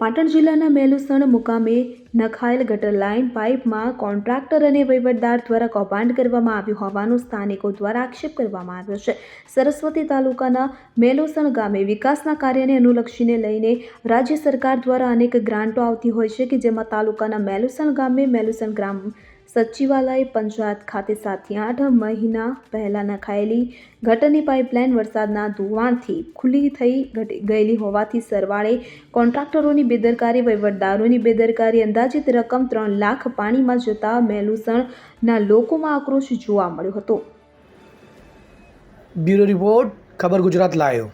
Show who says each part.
Speaker 1: પાટણ જિલ્લાના મેલુસણ મુકામે નખાયેલ ગટર લાઇન પાઇપમાં કોન્ટ્રાક્ટર અને વહીવટદાર દ્વારા કૌભાંડ કરવામાં આવ્યું હોવાનો સ્થાનિકો દ્વારા આક્ષેપ કરવામાં આવ્યો છે. સરસ્વતી તાલુકાના મેલુસણ ગામે વિકાસના કાર્યને અનુલક્ષીને લઈને રાજ્ય સરકાર દ્વારા અનેક ગ્રાન્ટો આવતી હોય છે કે જેમાં તાલુકાના મેલુસણ ગામે મેલુસણ ગ્રામ સચિવાલય પંચાયત ખાતે સાતથી આઠ મહિના પહેલાં નખાયેલી ગટરની પાઇપલાઇન વરસાદના ધોવાણથી ખુલ્લી થઈ ગયેલી હોવાથી સરવાળે કોન્ટ્રાક્ટરોની બેદરકારી, વહીવટદારોની બેદરકારી, અંદાજિત રકમ ત્રણ લાખ પાણીમાં જતા મેલુસણના લોકોમાં આક્રોશ જોવા મળ્યો હતો.
Speaker 2: બ્યુરો રિપોર્ટ, ખબર ગુજરાત લાયો